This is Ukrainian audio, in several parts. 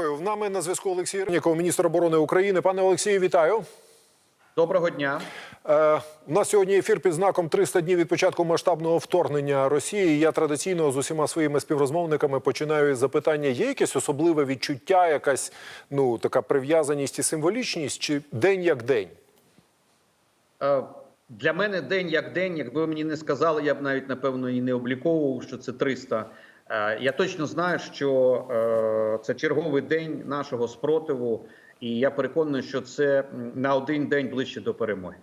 Дякую. В нами на зв'язку Олексій Реніков, міністр оборони України. Пане Олексію, вітаю. Доброго дня. Е, у нас сьогодні ефір під знаком 300 днів від початку масштабного вторгнення Росії. Я традиційно з усіма своїми співрозмовниками починаю із запитання: є якесь особливе відчуття, якась ну така прив'язаність і символічність, чи день як день? Е, Для мене день як день. Якби ви мені не сказали, я б навіть напевно і не обліковував, що це 300. Е, Я точно знаю, що е, це черговий день нашого спротиву, і я переконаний, що це на один день ближче до перемоги.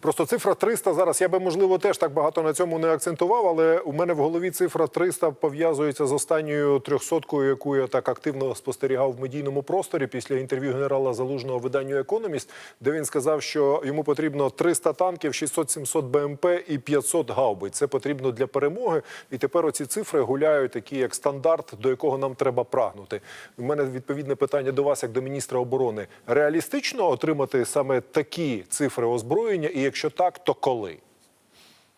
Просто цифра 300 зараз. Я би можливо теж так багато на цьому не акцентував, але у мене в голові цифра 300 пов'язується з останньою трьохсоткою, яку я так активно спостерігав в медійному просторі після інтерв'ю генерала Залужного виданню Економіст, де він сказав, що йому потрібно 300 танків, 600-700 БМП і 500 гаубиць. Це потрібно для перемоги. І тепер оці цифри гуляють такі як стандарт, до якого нам треба прагнути. У мене відповідне питання до вас, як до міністра оборони. Реалістично отримати саме такі цифри озброєння, і якщо так, то коли?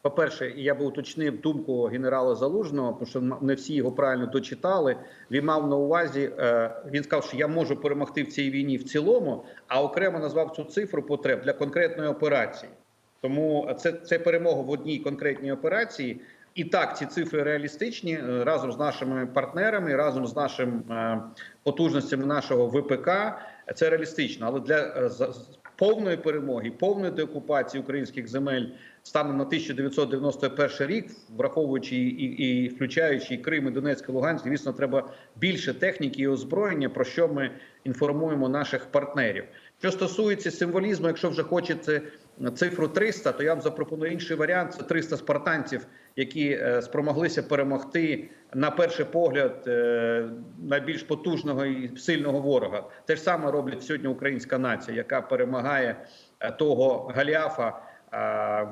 По-перше, я би уточнив думку генерала Залужного, тому що не всі його правильно дочитали. Він мав на увазі, е, він сказав, що я можу перемогти в цій війні в цілому, а окремо назвав цю цифру потреб для конкретної операції. Тому це, це перемога в одній конкретній операції. І так, ці цифри реалістичні е, разом з нашими партнерами, разом з нашим е, потужностями нашого ВПК. Це реалістично, але для е, повної перемоги, повної деокупації українських земель станом на 1991 рік, враховуючи і, і, і включаючи і Крим, і Донецьк, і Луганськ, звісно, треба більше техніки і озброєння, про що ми інформуємо наших партнерів. Що стосується символізму, якщо вже хочете цифру 300, то я вам запропоную інший варіант: це 300 спартанців, які е, спромоглися перемогти на перший погляд е, найбільш потужного і сильного ворога. Те ж саме роблять сьогодні українська нація, яка перемагає е, того Галіафа.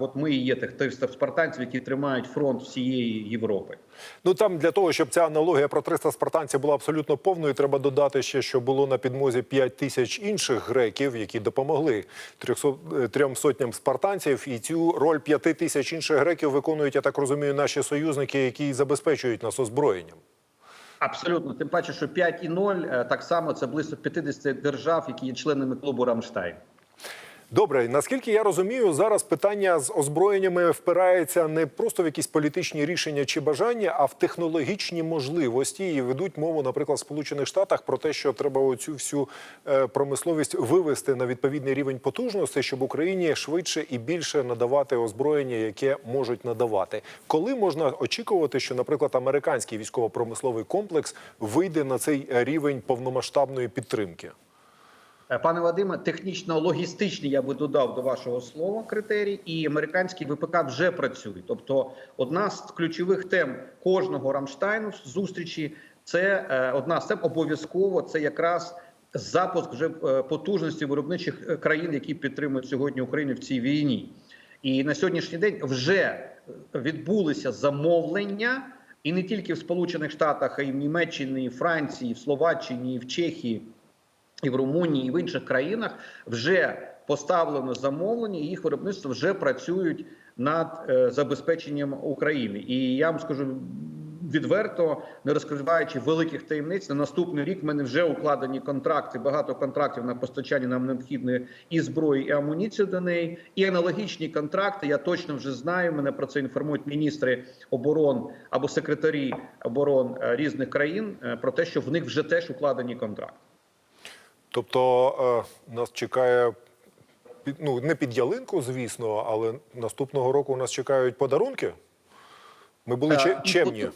От ми і є тих 300 спартанців, які тримають фронт всієї Європи. Ну там для того, щоб ця аналогія про 300 спартанців була абсолютно повною, треба додати ще, що було на підмозі 5 тисяч інших греків, які допомогли 300, е, трьом сотням спартанців. І цю роль 5 тисяч інших греків виконують, я так розумію, наші союзники, які забезпечують нас озброєнням. Абсолютно, тим паче, що 5 і 0 е, так само це близько 50 держав, які є членами клубу Рамштайн. Добре, наскільки я розумію, зараз питання з озброєннями впирається не просто в якісь політичні рішення чи бажання, а в технологічні можливості. І ведуть мову, наприклад, в Сполучених Штатах про те, що треба оцю всю е, промисловість вивести на відповідний рівень потужності, щоб Україні швидше і більше надавати озброєння, яке можуть надавати. Коли можна очікувати, що, наприклад, американський військово-промисловий комплекс вийде на цей рівень повномасштабної підтримки? Е, Пане Вадиме, технічно-логістичні я би додав до вашого слова критерій, і американські ВПК вже працюють. Тобто, одна з ключових тем кожного Рамштайну зустрічі це е, одна з тем обов'язково. Це якраз запуск вже е, потужності виробничих країн, які підтримують сьогодні Україну в цій війні. І на сьогоднішній день вже відбулися замовлення, і не тільки в Сполучених Штатах, а й в Німеччині, і в Франції, і в Словаччині, і в Чехії і в Румунії, і в інших країнах вже поставлено замовлення, і їх виробництво вже працюють над е, забезпеченням України. І я вам скажу відверто, не розкриваючи великих таємниць, на наступний рік в мене вже укладені контракти, багато контрактів на постачання нам необхідної і зброї, і амуніції до неї, і аналогічні контракти. Я точно вже знаю. Мене про це інформують міністри оборон або секретарі оборон е, різних країн е, про те, що в них вже теж укладені контракти. Тобто е, нас чекає ну не під ялинку, звісно, але наступного року нас чекають подарунки. Ми були Е, че- і чемні.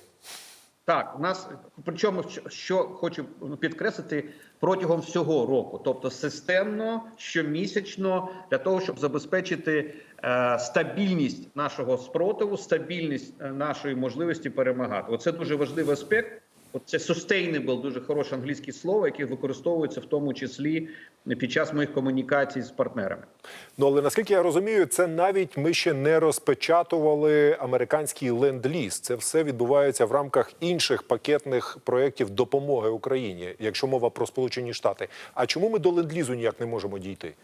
Так, у нас причому що- що хочу підкреслити протягом всього року, тобто системно, щомісячно, для того, щоб забезпечити е, стабільність нашого спротиву, стабільність е, нашої можливості перемагати. Оце дуже важливий аспект. Це sustainable, дуже хороше англійське слово, яке використовується в тому числі під час моїх комунікацій з партнерами. Ну але наскільки я розумію, це навіть ми ще не розпечатували американський ленд-ліз. Це все відбувається в рамках інших пакетних проєктів допомоги Україні, якщо мова про Сполучені Штати. А чому ми до ленд-лізу ніяк не можемо дійти?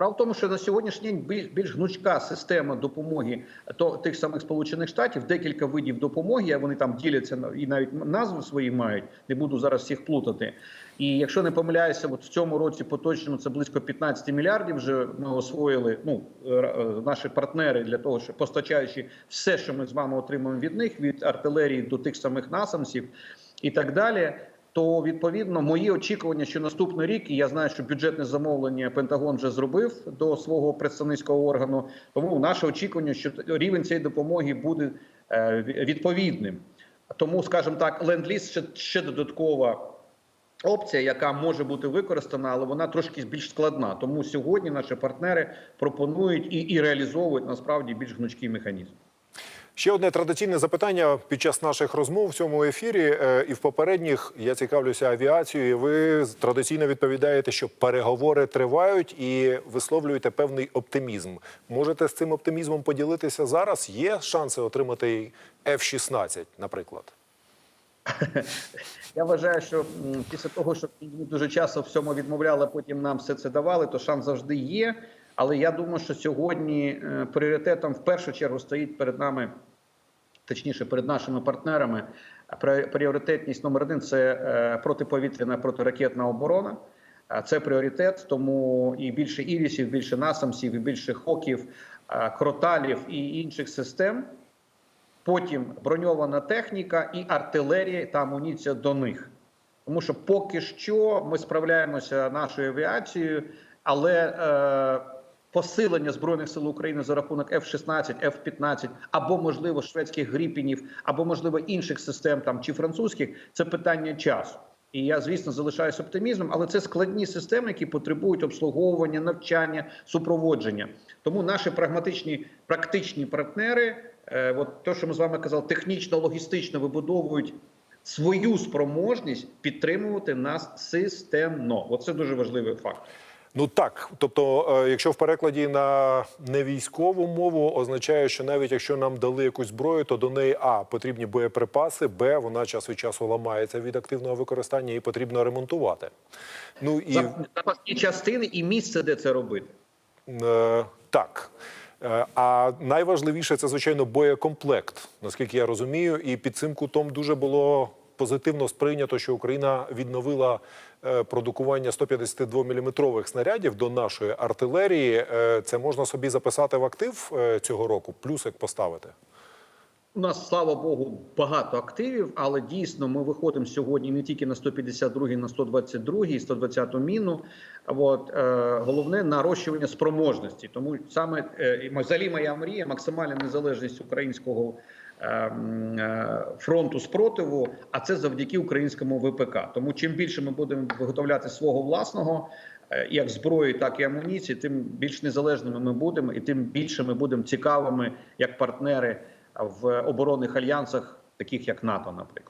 Справа в тому, що на сьогоднішній день більш, гнучка система допомоги то тих самих сполучених штатів, декілька видів допомоги. Вони там діляться і навіть назви свої мають. Не буду зараз всіх плутати. І якщо не помиляюся, от в цьому році поточному це близько 15 мільярдів. Вже ми освоїли. Ну е, е, наші партнери для того, що постачаючи все, що ми з вами отримуємо від них, від артилерії до тих самих насамсів і так далі. То відповідно мої очікування, що наступний рік, і я знаю, що бюджетне замовлення Пентагон вже зробив до свого представницького органу. Тому наше очікування, що рівень цієї допомоги буде е, відповідним. Тому, скажімо так, ленд-ліз ще, ще додаткова опція, яка може бути використана, але вона трошки більш складна. Тому сьогодні наші партнери пропонують і, і реалізовують насправді більш гнучкий механізм. Ще одне традиційне запитання під час наших розмов в цьому ефірі е, і в попередніх я цікавлюся авіацією. Ви традиційно відповідаєте, що переговори тривають і висловлюєте певний оптимізм. Можете з цим оптимізмом поділитися зараз? Є шанси отримати F-16, наприклад? Я вважаю, що після того, що дуже часто в цьому відмовляли, потім нам все це давали, то шанс завжди є. Але я думаю, що сьогодні е, пріоритетом в першу чергу стоїть перед нами, точніше, перед нашими партнерами. Пріоритетність номер один це е, протиповітряна протиракетна оборона. Це пріоритет, тому і більше ірісів, більше насамсів, і більше хоків, кроталів і інших систем. Потім броньована техніка і артилерія та амуніція до них. Тому що поки що ми справляємося нашою авіацією, але е, посилення збройних сил України за рахунок F-16, F-15, або можливо шведських гріпінів, або можливо інших систем там чи французьких, це питання часу. І я, звісно, залишаюся оптимізмом, але це складні системи, які потребують обслуговування, навчання, супроводження. Тому наші прагматичні практичні партнери, е, от те, що ми з вами казали, технічно, логістично вибудовують свою спроможність підтримувати нас системно. Оце дуже важливий факт. Ну так, тобто, е, якщо в перекладі на невійськову мову означає, що навіть якщо нам дали якусь зброю, то до неї а потрібні боєприпаси, б вона час від часу ламається від активного використання і потрібно ремонтувати. Ну і Запасні частини і місце, де це робити. Е, так. Е, А найважливіше це, звичайно, боєкомплект, наскільки я розумію. І під цим кутом дуже було позитивно сприйнято, що Україна відновила е, продукування 152-мм снарядів до нашої артилерії. Е, Це можна собі записати в актив е, цього року, плюсик поставити. У нас, слава Богу, багато активів, але дійсно ми виходимо сьогодні не тільки на 152, на 122 і 120 міну. От, е, головне нарощування спроможності. Тому саме е, взагалі моя мрія максимальна незалежність українського фронту спротиву. А це завдяки українському ВПК. Тому чим більше ми будемо виготовляти свого власного. е, Як зброї, так і амуніції, тим більш незалежними ми будемо, і тим більше ми будемо цікавими як партнери в оборонних альянсах, таких як НАТО, наприклад.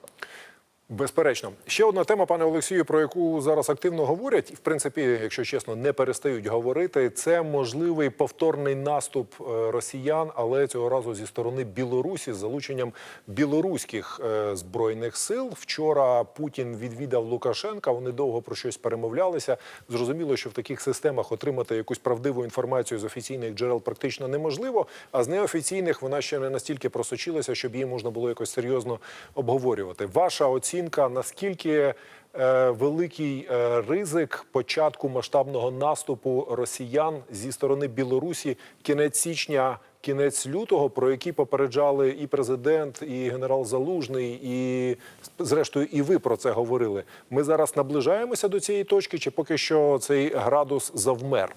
Безперечно, ще одна тема, пане Олексію, про яку зараз активно говорять, і в принципі, якщо чесно, не перестають говорити. Це можливий повторний наступ е, росіян, але цього разу зі сторони Білорусі з залученням білоруських е, збройних сил. Вчора Путін відвідав Лукашенка. Вони довго про щось перемовлялися. Зрозуміло, що в таких системах отримати якусь правдиву інформацію з офіційних джерел практично неможливо. А з неофіційних вона ще не настільки просочилася, щоб її можна було якось серйозно обговорювати. Ваша оцінка наскільки е, великий е, ризик початку масштабного наступу росіян зі сторони Білорусі кінець січня, кінець лютого, про які попереджали і президент, і генерал Залужний, і зрештою, і ви про це говорили. Ми зараз наближаємося до цієї точки, чи поки що цей градус завмер?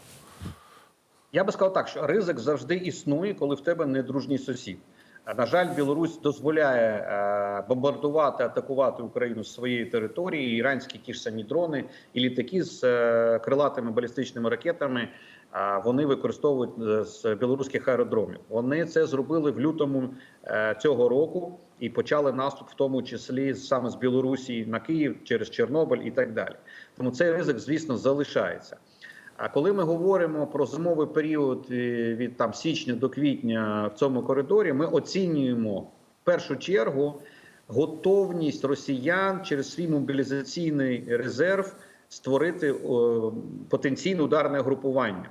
Я би сказав так, що ризик завжди існує, коли в тебе недружній сусід. На жаль, Білорусь дозволяє е, бомбардувати, атакувати Україну з своєї території. Іранські ті ж самі дрони і літаки з е, крилатими балістичними ракетами. Вони використовують е, з білоруських аеродромів. Вони це зробили в лютому цього року і почали наступ, в тому числі саме з Білорусі на Київ через Чорнобиль і так далі. Тому цей ризик, звісно, залишається. А коли ми говоримо про зимовий період е, від там січня до квітня в цьому коридорі, ми оцінюємо в першу чергу готовність росіян через свій мобілізаційний резерв створити потенційне ударне групування.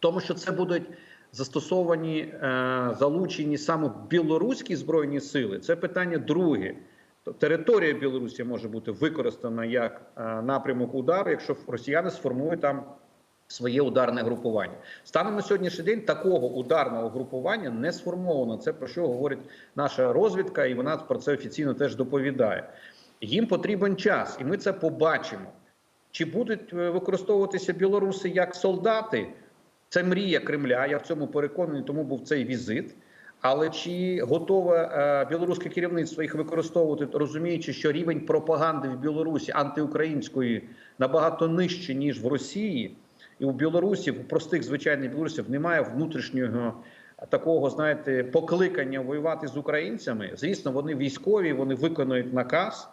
тому що це будуть застосовані е, залучені саме білоруські збройні сили. Це питання друге. То Територія Білорусі може бути використана як е, напрямок удару, якщо росіяни сформують там своє ударне групування. Станом на сьогоднішній день такого ударного групування не сформовано. Це про що говорить наша розвідка, і вона про це офіційно теж доповідає. Їм потрібен час, і ми це побачимо. Чи будуть е, використовуватися білоруси як солдати? Це мрія Кремля. Я в цьому переконаний, тому був цей візит. Але чи готове е, білоруське керівництво їх використовувати, розуміючи, що рівень пропаганди в Білорусі антиукраїнської набагато нижче ніж в Росії, і у білорусів, у простих звичайних білорусів, немає внутрішнього такого, знаєте, покликання воювати з українцями. Звісно, вони військові, вони виконують наказ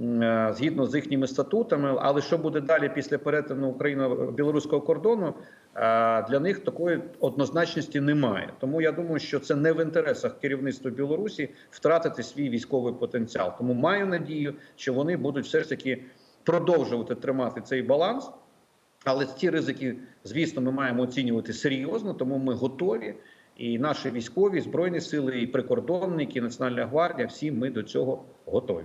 е, згідно з їхніми статутами. Але що буде далі після перетину україно-білоруського кордону? е, Для них такої однозначності немає. Тому я думаю, що це не в інтересах керівництва Білорусі втратити свій військовий потенціал. Тому маю надію, що вони будуть все ж таки продовжувати тримати цей баланс. Але ці ризики, звісно, ми маємо оцінювати серйозно, тому ми готові. І наші військові, збройні сили, і прикордонники, і Національна гвардія, всі ми до цього готові.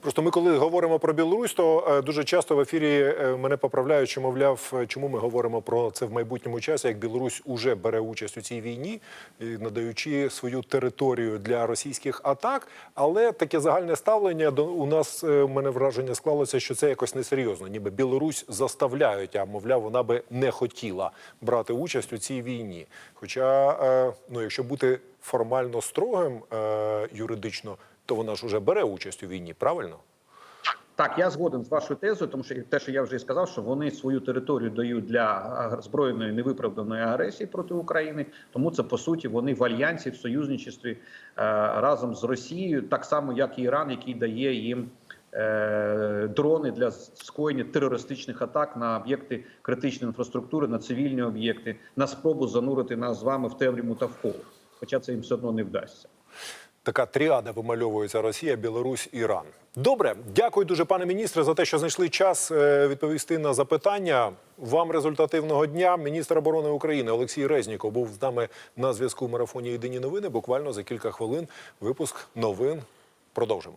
Просто ми, коли говоримо про Білорусь, то е, дуже часто в ефірі е, мене поправляють, що мовляв, е, чому ми говоримо про це в майбутньому часі, як Білорусь уже бере участь у цій війні, надаючи свою територію для російських атак. Але таке загальне ставлення до у нас у мене враження склалося, що це якось несерйозно, ніби Білорусь заставляють, а мовляв, вона би не хотіла брати участь у цій війні. Хоча, ну якщо бути формально строгим юридично, то вона ж уже бере участь у війні, правильно? Так, я згоден з вашою тезою, тому що те, що я вже сказав, що вони свою територію дають для збройної невиправданої агресії проти України. Тому це по суті вони в альянсі, в союзничестві е, разом з Росією, так само як і Іран, який дає їм е, дрони для скоєння терористичних атак на об'єкти критичної інфраструктури, на цивільні об'єкти, на спробу занурити нас з вами в темряву та вколо. Хоча це їм все одно не вдасться. Така тріада вимальовується Росія, Білорусь, Іран. Добре, дякую дуже, пане міністре, за те, що знайшли час е, відповісти на запитання. Вам результативного дня. Міністр оборони України Олексій Резніков був з нами на зв'язку в марафоні Єдині новини. Буквально за кілька хвилин випуск новин. Продовжимо.